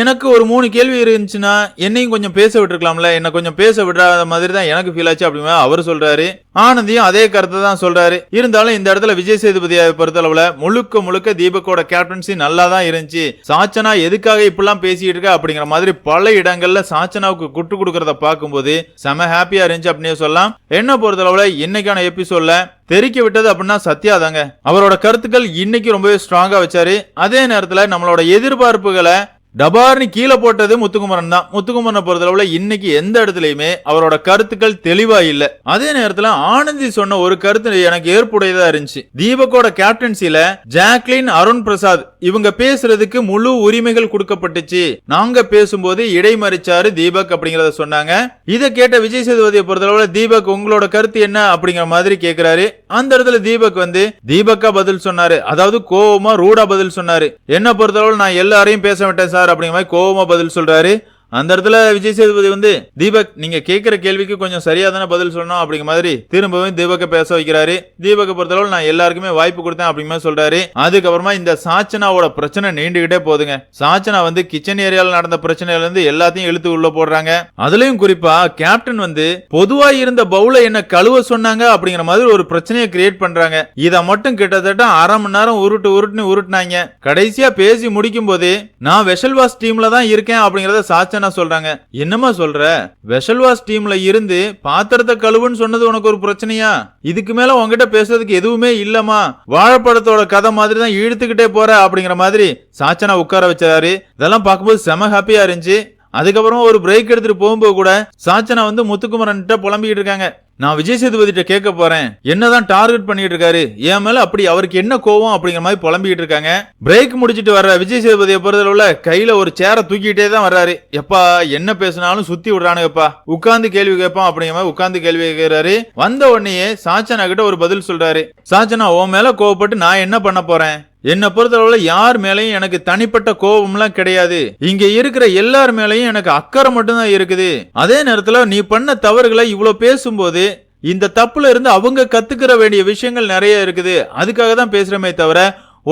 எனக்கு ஒரு மூணு கேள்வி இருந்துச்சுன்னா என்னையும் கொஞ்சம் பேச விட்டுருக்கலாம்ல. என்ன கொஞ்சம் பேச விடாத மாதிரி தான் எனக்கு ஃபீல் ஆச்சு அப்படிங்கிற அவர் சொல்றாரு. ஆனந்தியும் அதே கருத்தை தான் சொல்றாரு. இருந்தாலும் இந்த இடத்துல விஜய் சேதுபதியை பொறுத்தளவுல முழுக்க முழுக்க தீபக்கோட கேப்டன்சி நல்லா தான் இருந்துச்சு. சாச்சனா எதுக்காக இப்படிலாம் பேசிட்டு இருக்கா அப்படிங்கிற மாதிரி பல இடங்கள்ல சாச்சனாவுக்கு குட்டு கொடுக்கறத பார்க்கும்போது செம ஹாப்பியா இருந்துச்சு அப்படின்னு சொல்லலாம். என்ன பொறுத்தளவுல இன்னைக்கான எபிசோட்ல தெரிக்க விட்டது அப்படின்னா சத்யா தாங்க. அவரோட கருத்துக்கள் இன்னைக்கு ரொம்பவே ஸ்ட்ராங்கா வச்சாரு. அதே நேரத்துல நம்மளோட எதிர்பார்ப்புகளை டபார்னு கீழே போட்டது முத்துக்குமரன் தான். முத்துக்குமரனை பொறுத்தளவுல இன்னைக்கு எந்த இடத்துலயுமே அவரோட கருத்துக்கள் தெளிவா இல்ல. அதே நேரத்துல ஆனந்தி சொன்ன ஒரு கருத்து எனக்கு ஏற்புடையதா இருந்துச்சு. தீபக்கோட கேப்டன்சில ஜாக்லின் அருண் பிரசாத் இவங்க பேசுறதுக்கு முழு உரிமைகள் கொடுக்கப்பட்டுச்சு. நாங்க பேசும்போது இடைமறிச்சாரு தீபக் அப்படிங்கறத சொன்னாங்க. இதை கேட்ட விஜய் சேதுபதியை பொறுத்தளவுல தீபக் உங்களோட கருத்து என்ன? அப்படிங்கிற மாதிரி கேக்குறாரு. அந்த இடத்துல தீபக் வந்து தீபக்கா பதில் சொன்னாரு. அதாவது கோவமா ரூடா பதில் சொன்னாரு. என்ன பொறுத்தளவுல நான் எல்லாரையும் பேச விட்டேன் சார். அப்படிங்கிற மாதிரி கோபமாக பதில் சொல்றாரு. அந்த இடத்துல விஜய் சேதுபதி வந்து தீபக் நீங்க கேட்கிற கேள்விக்கு கொஞ்சம் சரியா தானே பதில் சொல்லணும்? அப்படிங்கிற மாதிரி திரும்பவும் தீபக்கை பேச வைக்கிறாரு. தீபக்கை பொறுத்தளவு நான் எல்லாருக்குமே வாய்ப்பு கொடுத்தேன் அப்படிங்கிற மாதிரி சொல்றாரு. அதுக்கப்புறமா இந்த சாச்சனாவோட பிரச்சனை நீண்டுகிட்டே போகுதுங்க. சாச்சனா வந்து கிச்சன் ஏரியால நடந்த பிரச்சனையில இருந்து எல்லாத்தையும் இழுத்து உள்ள போடுறாங்க. அதுலயும் குறிப்பா கேப்டன் வந்து பொதுவா இருந்த பவுல என்ன கழுவ சொன்னாங்க? அப்படிங்கிற மாதிரி ஒரு பிரச்சனையை கிரியேட் பண்றாங்க. இத மட்டும் கிட்டத்தட்ட அரை மணி நேரம் உருட்டு உருட்டுன்னு உருட்டுனாங்க. கடைசியா பேசி முடிக்கும் போதே நான் வெஷல்வாஸ் டீம்ல தான் இருக்கேன் அப்படிங்கறத சாச்சனா சொல்றாங்க? என்னமா சொல்ற? வெஷல்வாஸ் டீம்ல இருந்து பாத்திரத்தை கழுவுன்னு சொன்னது உனக்கு ஒரு பிரச்சனையா? இதுக்கு மேல உன்கிட்ட பேசுறதுக்கு எதுவுமே இல்லமா வாழைப்படத்தோட கதை மாதிரி தான் இழுத்துக்கிட்டே போற அப்படிங்கிற மாதிரி சாச்சனா உட்கார வச்சாரு. இதெல்லாம் பார்க்கும்போது செம ஹாப்பியா இருந்துச்சு. அதுக்கப்புறம் ஒரு பிரேக் எடுத்துட்டு போகும்போது கூட சாச்சனா வந்து முத்துக்குமரன் புலம்பிக்கிட்டு இருக்காங்க. நான் விஜய் சேதுபதிட்ட கேட்க போறேன். என்னதான் டார்கெட் பண்ணிட்டு இருக்காரு என் மேல அப்படி அவருக்கு என்ன கோவம் அப்படிங்கிற மாதிரி புலம்பிக்கிட்டு இருக்காங்க பிரேக் முடிச்சிட்டு வர்ற விஜய் சேதுபதியை பொறுத்தளவுல கையில ஒரு சேரை தூக்கிட்டே தான் வர்றாரு. எப்பா என்ன பேசினாலும் சுத்தி விடுறானுங்கப்பா. உட்கார்ந்து கேள்வி கேட்பான் அப்படிங்கிற மாதிரி உட்கார்ந்து கேள்வி கேட்கிறாரு. வந்த உடனேயே சாச்சனா கிட்ட ஒரு பதில் சொல்றாரு. சாச்சனா உன் மேல கோவப்பட்டு நான் என்ன பண்ண போறேன்? என்னை பொறுத்தளவுல யார் மேலையும் எனக்கு தனிப்பட்ட கோபம்லாம் கிடையாது. இங்க இருக்கிற எல்லார் மேலையும் எனக்கு அக்கறை மட்டும்தான் இருக்குது. அதே நேரத்துல நீ பண்ண தவறுகளை இவ்வளவு பேசும்போது இந்த தப்புல இருந்து அவங்க கத்துக்கிற வேண்டிய விஷயங்கள் நிறைய இருக்குது. அதுக்காக தான் பேசுறமே தவிர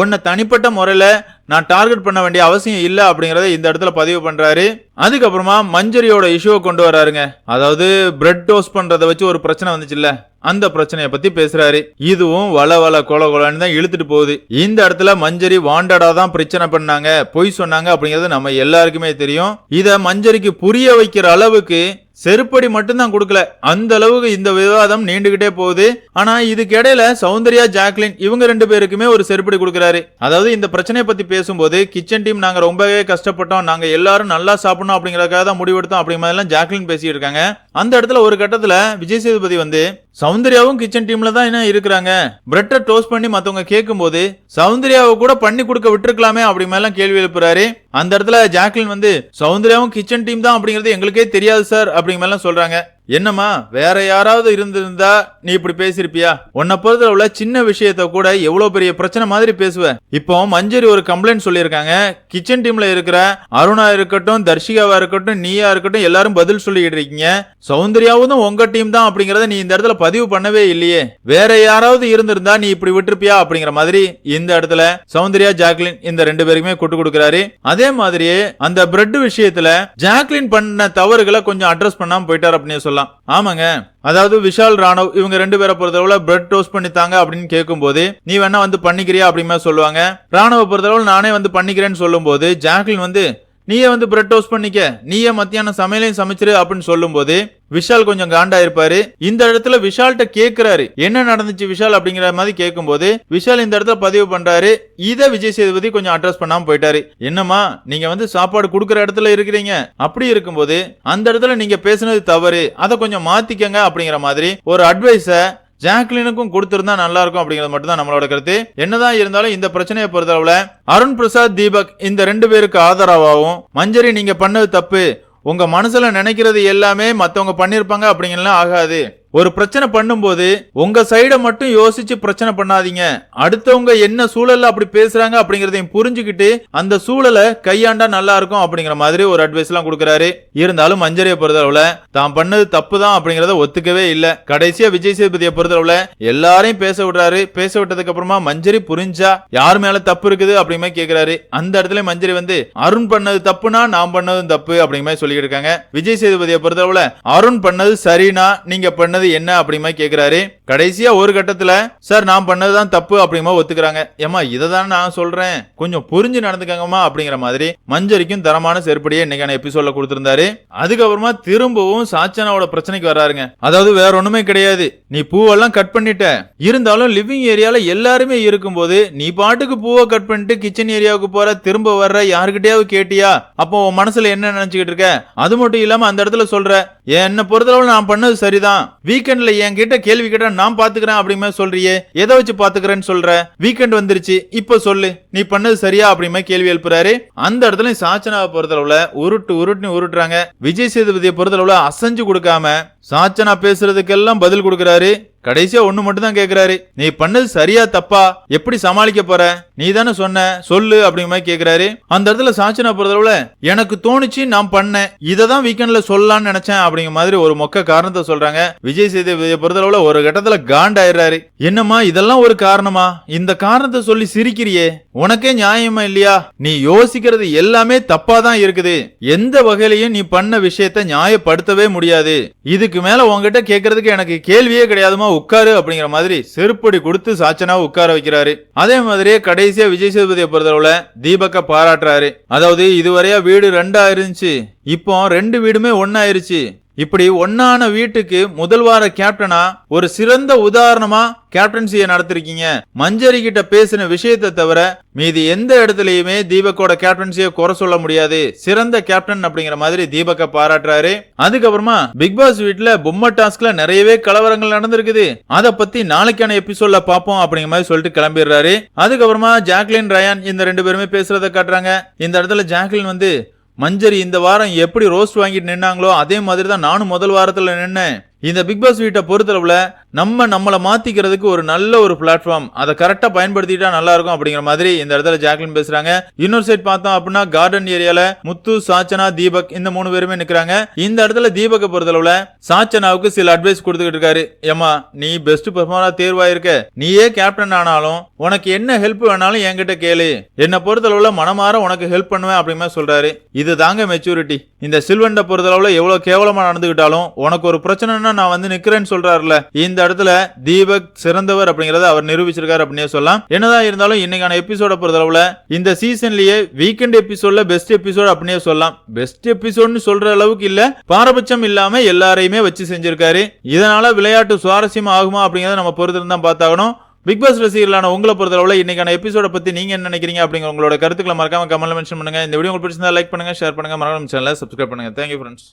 உன்னை தனிப்பட்ட முறையில நான் டார்கெட் பண்ண வேண்டிய அவசியம் இல்ல அப்படிங்கறத இந்த இடத்துல பதிவு பண்றாரு. அதுக்கப்புறமா மஞ்சரியோட இஷ்யூவை கொண்டு வராருங்க. அதாவது பிரெட் டோஸ்ட் பண்றதை வச்சு ஒரு பிரச்சனை வந்துச்சுல்ல. அந்த பிரச்சனையை பத்தி பேசுறாரு. இதுவும் வள வள கொல கொலன்னு தான் இழுத்துட்டு போகுது. இந்த இடத்துல மஞ்சரி வாண்டடா தான் பிரச்சனை பண்ணாங்க. பொய் சொன்னாங்க அப்படிங்கறது நம்ம எல்லாருக்குமே தெரியும். இத மஞ்சரிக்கு புரிய வைக்கிற அளவுக்கு செருப்படி மட்டும்தான் கொடுக்கல. அந்த அளவுக்கு இந்த விவாதம் நீண்டுகிட்டே போகுது. ஆனா இதுக்கு இடையில சௌந்தர்யா ஜாக்லின் இவங்க ரெண்டு பேருக்குமே ஒரு செருப்படி கொடுக்கறாரு. அதாவது இந்த பிரச்சனையை பத்தி பேசும்போது கிச்சன் டீம் நாங்க ரொம்பவே கஷ்டப்பட்டோம். நாங்க எல்லாரும் நல்லா சாப்பிடணும் அப்படிங்கறதுக்காக தான் முடிவெடுத்தோம் அப்படிங்கிற மாதிரி எல்லாம் ஜாக்லின் பேசிட்டு இருக்காங்க. அந்த இடத்துல ஒரு கட்டத்துல விஜய் சேதுபதி வந்து சௌந்தர்யாவும் கிச்சன் டீம்ல தான் என்ன இருக்கிறாங்க? பிரெட்டை டோஸ்ட் பண்ணி மத்தவங்க கேட்கும்போது சௌந்தர்யாவை கூட பண்ணி கொடுக்க விட்டுருக்கலாமே அப்படி மாதிரிலாம் கேள்வி எழுப்புறாரு. அந்த இடத்துல ஜாக்லின் வந்து சௌந்தர்யாவும் கிச்சன் டீம் தான் அப்படிங்கறது எங்களுக்கே தெரியாது சார் அப்படிங்கிற மாதிரிலாம் சொல்றாங்க. என்னம்மா வேற யாராவது இருந்திருந்தா நீ இப்படி பேசிருப்பியா உன்னை உள்ள சின்ன விஷயத்த கூட எவ்வளவு பெரிய பிரச்சனை மாதிரி பேசுவ. இப்போ மஞ்சரி ஒரு கம்ப்ளைண்ட் சொல்லியிருக்காங்க. கிச்சன் டீம்ல இருக்கிற அருணா இருக்கட்டும் தர்ஷிகாவா இருக்கட்டும் நீயா இருக்கட்டும் எல்லாரும் பதில் சொல்லிட்டு இருக்கீங்க. சௌந்தர்யாவும் உங்க டீம் தான் அப்படிங்கறத நீ இந்த இடத்துல பதிவு பண்ணவே இல்லையே. வேற யாராவது இருந்திருந்தா நீ இப்படி விட்டுருப்பியா அப்படிங்கிற மாதிரி இந்த இடத்துல சௌந்தர்யா ஜாக்லின் இந்த ரெண்டு பேருக்குமே கொட்டு கொடுக்குறாரு. அதே மாதிரியே அந்த பிரெட் விஷயத்துல ஜாக்லின் பண்ண தவறுகளை கொஞ்சம் அட்ரஸ் பண்ணாம போயிட்டார் அப்படின்னு சொல்லலாம். ஆமாங்க. அதாவது விஷால் ராணவ் இவங்க ரெண்டு பேரை பொறுத்தளவுல பிரெட் டோஸ்ட் பண்ணித்தாங்க அப்படின்னு கேட்கும்போது நீ வேணா வந்து பண்ணிக்கிறியா? அப்படின்னு சொல்லுவாங்க. ராணுவ பொறுத்தளவு நானே வந்து பண்ணிக்கிறேன்னு சொல்லும்போது ஜாக்லின் வந்து நீயே வந்து பிரெட் டோஸ்ட் பண்ணிக்க. நீயே மத்தியானம் சமையலையும் சமைச்சிரு அப்படின்னு சொல்லும்போது விஷால் கொஞ்சம் காண்டா இருப்பாரு இந்த இடத்துல விஷால்கிட்ட கேக்குறாரு. என்ன நடந்துச்சு விஷால் அப்படிங்கிற மாதிரி கேட்கும்போது விஷால் இந்த இடத்துல பதிவு பண்றாரு. இதை விஜய் சேதுபதி கொஞ்சம் அட்ரஸ் பண்ணாம போயிட்டாரு. என்னம்மா நீங்க வந்து சாப்பாடு கொடுக்குற இடத்துல இருக்கிறீங்க. அப்படி இருக்கும்போது அந்த இடத்துல நீங்க பேசுனது தவறு. அதை கொஞ்சம் மாத்திக்கங்க அப்படிங்கிற மாதிரி ஒரு அட்வைஸ ஜாக்லினுக்கும் கொடுத்திருந்தா நல்லா இருக்கும் அப்படிங்கிறது மட்டும் தான் நம்மளோட கருத்து. என்னதான் இருந்தாலும் இந்த பிரச்சனையை பொறுத்தளவுல அருண் பிரசாத் தீபக் இந்த ரெண்டு பேருக்கு ஆதரவாகவும் மஞ்சரி நீங்க பண்ணது தப்பு உங்க மனசுல நினைக்கிறது எல்லாமே மத்தவங்க பண்ணிருப்பாங்க அப்படிங்கலாம் ஆகாது. ஒரு பிரச்சனை பண்ணும்போது உங்க சைடை மட்டும் யோசிச்சு பிரச்சனை பண்ணாதீங்க. அடுத்தவங்க என்ன சூழல்ல அப்படி பேசுறாங்க அப்படிங்கறதையும் புரிஞ்சுக்கிட்டு அந்த சூழலை கையாண்டா நல்லா இருக்கும் அப்படிங்கிற மாதிரி ஒரு அட்வைஸ் எல்லாம் கொடுக்கறாரு. இருந்தாலும் மஞ்சரியை பொறுத்தளவுல தான் பண்ணது தப்பு தான் அப்படிங்கறத ஒத்துக்கவே இல்ல. கடைசியா விஜய் சேதுபதியை பொறுத்தளவுல எல்லாரையும் பேச விடுறாரு. பேச விட்டதுக்கு அப்புறமா மஞ்சரி புரிஞ்சா யார் மேல தப்பு இருக்குது அப்படிங்கிற மாதிரி கேக்குறாரு. அந்த இடத்துல மஞ்சரி வந்து அருண் பண்ணது தப்புனா நான் பண்ணதும் தப்பு அப்படிங்கிற மாதிரி சொல்லிட்டு இருக்காங்க. விஜய் சேதுபதியை பொறுத்தளவுல அருண் பண்ணது சரினா நீங்க பண்ணது என்ன அப்படிமா கேக்குறாரு. கடைசியா ஒரு கட்டத்துல சார் நான் பண்ணதுதான் தப்பு அப்படிமா ஒத்துக்கிறாங்க. ஏமா இதை நான் சொல்றேன். கொஞ்சம் புரிஞ்சு நடந்துக்கங்கம்மா அப்படிங்கிற மாதிரி மஞ்சரிக்கும் தரமான செருப்படியே இன்னைக்கான எபிசோட்ல கொடுத்திருந்தாரு. அதுக்கப்புறமா திரும்பவும் சாச்சனாவோட பிரச்சனைக்கு வராருங்க. அதாவது வேற ஒண்ணுமே கிடையாது. நீ பூவெல்லாம் கட் பண்ணிட்ட. இருந்தாலும் லிவிங் ஏரியால எல்லாருமே இருக்கும்போது நீ பாட்டுக்கு பூவை கட் பண்ணிட்டு கிச்சன் ஏரியாவுக்கு போற திரும்ப வர்ற யாருக்கிட்டயாவது கேட்டியா? அப்போ உன் மனசுல என்ன நினைச்சுக்கிட்டு இருக்க? அது மட்டும் இல்லாம அந்த இடத்துல சொல்ற என்ன பொறுத்தளவு நான் பண்ணது சரிதான். வீக்கெண்ட்ல என்கிட்ட கேள்வி கேட்டா நான் பாத்துக்கிறேன் அப்படிமே சொல்றியே. எதை வச்சு பாத்துக்கிறேன்னு சொல்ற? வீக்கெண்ட் வந்துருச்சு. இப்ப சொல்லு. நீ பண்ணது சரியா அப்படிமே கேள்வி எழுப்புறாரு. அந்த இடத்துல சாச்சனாவை பொறுத்தளவுல உருட்டு உருட்டுன்னு உருட்டுறாங்க. விஜய் சேதுபதியை பொறுத்தளவுல அசைஞ்சு கொடுக்காம சாச்சனா பேசுறதுக்கெல்லாம் பதில் கொடுக்கறாரு. கடைசியா ஒண்ணு மட்டும் தான் கேக்குறாரு. நீ பண்ணது சரியா தப்பா? எப்படி சமாளிக்க போற? நீ தானே சொன்ன சொல்லு அப்படிங்கிற மாதிரி கேக்குறாரு. அந்த இடத்துல சாட்சினா பொறுத்தளவுல எனக்கு தோணுச்சு நான் பண்ணேன். இதை தான் வீக்கெண்ட்ல சொல்லலாம்னு நினைச்சேன் அப்படிங்கிற மாதிரி ஒரு மொக்க காரணத்தை சொல்றாங்க. விஜய் சேதுபதியை பொறுத்தளவுல ஒரு கட்டத்துல காண்டாயிடுறாரு. என்னம்மா இதெல்லாம் ஒரு காரணமா? இந்த காரணத்தை சொல்லி சிரிக்கிறியே. உனக்கே நியாயமா இல்லையா? நீ யோசிக்கிறது எல்லாமே தப்பா தான் இருக்குது. எந்த வகையிலையும் நீ பண்ண விஷயத்த நியாயப்படுத்தவே முடியாது. இதுக்கு மேல உங்ககிட்ட கேக்குறதுக்கு எனக்கு கேள்வியே கிடையாதுமா உட்காரு அப்படிங்கிற மாதிரி செருப்படி கொடுத்து சாச்சனா உட்கார வைக்கிறாரு. அதே மாதிரியே கடைசியா விஜய் சேதுபதியை பொறுத்தளவுல தீபக்க பாராட்டுறாரு. அதாவது இதுவரையா வீடு ரெண்டா இருந்துச்சு. இப்போ ரெண்டு வீடுமே ஒன்னாயிருச்சு இப்படி ஒன்னான வீட்டுக்கு முதல் வார கேப்டனா ஒரு சிறந்த உதாரணமா கேப்டன்சியை நடத்திருக்கீங்க. மஞ்சரி கிட்ட பேசின விஷயத்தை தவிர மீதி எந்த இடத்துலயுமே தீபக்கோட கேப்டன்சியை குறை சொல்ல முடியாது. சிறந்த கேப்டன் அப்படிங்கிற மாதிரி தீபக்க பாராட்டுறாரு. அதுக்கப்புறமா பிக் பாஸ் வீட்டுல பொம்மை டாஸ்க்ல நிறையவே கலவரங்கள் நடந்திருக்குது. அத பத்தி நாளைக்கான எபிசோட்ல பாப்போம் அப்படிங்கிற மாதிரி சொல்லிட்டு கிளம்பிடுறாரு. அதுக்கப்புறமா ஜாக்லின் ரயான் இந்த ரெண்டு பேருமே பேசுறத காட்டுறாங்க. இந்த இடத்துல ஜாக்லின் வந்து மஞ்சரி இந்த வாரம் எப்படி ரோஸ்ட் வாங்கிட்டு நின்னாங்களோ அதே மாதிரி தான் நானும் முதல் வாரத்தில் நின்னேன். இந்த பிக் பாஸ் வீட்டை பொறுத்தளவுல நம்ம நம்மளை மாத்திக்கிறதுக்கு ஒரு நல்ல ஒரு பிளாட்ஃபார்ம் அதை கரெக்டா பயன்படுத்திட்டா நல்லா இருக்கும் அப்படிங்கிற மாதிரி இந்த இடத்துல ஜாக்லின் பேசுறாங்க. இன்னொரு சைட் பார்த்தோம் அப்படின்னா கார்டன் ஏரியால முத்து சாச்சனா தீபக் இந்த மூணு பேருமே நிக்கிறாங்க. இந்த இடத்துல தீபக்கை பொறுத்தளவுல சாச்சனாவுக்கு சில அட்வைஸ் கொடுத்துக்கிட்டு இருக்காரு. ஏமா நீ பெஸ்ட் பெர்ஃபார்மரா தேர்வாயிருக்க. நீயே கேப்டன் ஆனாலும் உனக்கு என்ன ஹெல்ப் வேணாலும் என்கிட்ட கேளு. என்னை பொறுத்தளவுல மனமாற உனக்கு ஹெல்ப் பண்ணுவேன் அப்படிங்கிற சொல்றாரு. இது தாங்க மெச்சூரிட்டி இந்த சில்வண்டை பொறுத்தளவுல எவ்வளவு கேவலமா நடந்துகிட்டாலும் உனக்கு ஒரு பிரச்சனைனா நான் வந்து நிக்கிறேன்னு சொல்றாருல. இந்த இடத்துல தீபக் சிறந்தவர் அப்படிங்கறத அவர் நிரூபிச்சிருக்காரு அப்படின்னே சொல்லலாம். என்னதான் இருந்தாலும் இன்னைக்கான எபிசோட பொறுத்தளவுல இந்த சீசன்லயே வீக்கெண்ட் எபிசோட்ல பெஸ்ட் எபிசோட் அப்படின்னே சொல்லலாம். பெஸ்ட் எபிசோட்னு சொல்ற அளவுக்கு இல்ல. பாரபட்சம் இல்லாம எல்லாரையுமே வச்சு செஞ்சிருக்காரு. இதனால விளையாட்டு சுவாரஸ்யம் ஆகுமா அப்படிங்கறத நம்ம பொறுத்திருந்து பார்த்தாகணும். பிக் பாஸ் ரசிகர்களான உங்களை பொறுத்தளவில் இன்னைக்கான எபிசோட பத்தி நீங்க என்ன நினைக்கிறீங்க அப்படிங்கிற உங்களோட கருத்துக்களை மறக்காம கமெண்ட்ல மென்ஷன் பண்ணுங்க. இந்த வீடியோ உங்களுக்கு பிடிச்சிருந்தா லைக் பண்ணுங்க ஷேர் பண்ணுங்க. மறக்காம சேனலை சப்ஸ்கிரைப் பண்ணுங்க. Thank you friends